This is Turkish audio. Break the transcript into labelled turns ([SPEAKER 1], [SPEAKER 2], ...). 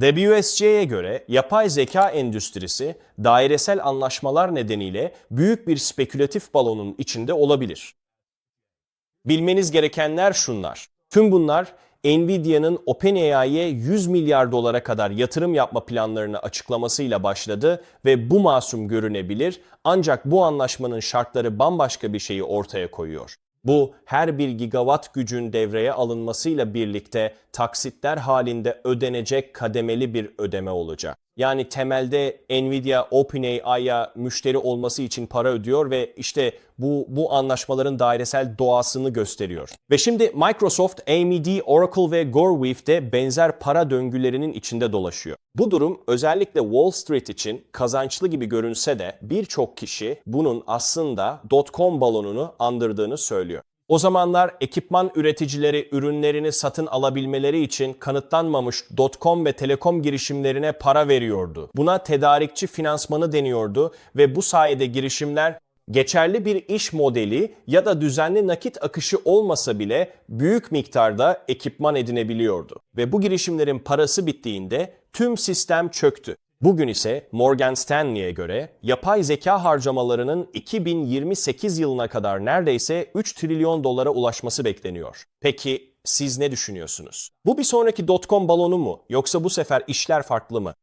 [SPEAKER 1] WSC'ye göre yapay zeka endüstrisi dairesel anlaşmalar nedeniyle büyük bir spekülatif balonun içinde olabilir. Bilmeniz gerekenler şunlar. Tüm bunlar Nvidia'nın OpenAI'ye 100 milyar dolara kadar yatırım yapma planlarını açıklamasıyla başladı ve bu masum görünebilir ancak bu anlaşmanın şartları bambaşka bir şeyi ortaya koyuyor. Bu her bir gigawatt gücün devreye alınmasıyla birlikte taksitler halinde ödenecek kademeli bir ödeme olacak. Yani temelde Nvidia OpenAI'ya müşteri olması için para ödüyor ve işte bu bu anlaşmaların dairesel doğasını gösteriyor. Ve şimdi Microsoft, AMD, Oracle ve CoreWeave de benzer para döngülerinin içinde dolaşıyor. Bu durum özellikle Wall Street için kazançlı gibi görünse de birçok kişi bunun aslında dot-com balonunu andırdığını söylüyor. O zamanlar ekipman üreticileri ürünlerini satın alabilmeleri için kanıtlanmamış dot-com ve telekom girişimlerine para veriyordu. Buna tedarikçi finansmanı deniyordu ve bu sayede girişimler geçerli bir iş modeli ya da düzenli nakit akışı olmasa bile büyük miktarda ekipman edinebiliyordu. Ve bu girişimlerin parası bittiğinde tüm sistem çöktü. Bugün ise Morgan Stanley'e göre yapay zeka harcamalarının 2028 yılına kadar neredeyse 3 trilyon dolara ulaşması bekleniyor. Peki siz ne düşünüyorsunuz? Bu bir sonraki dotcom balonu mu yoksa bu sefer işler farklı mı?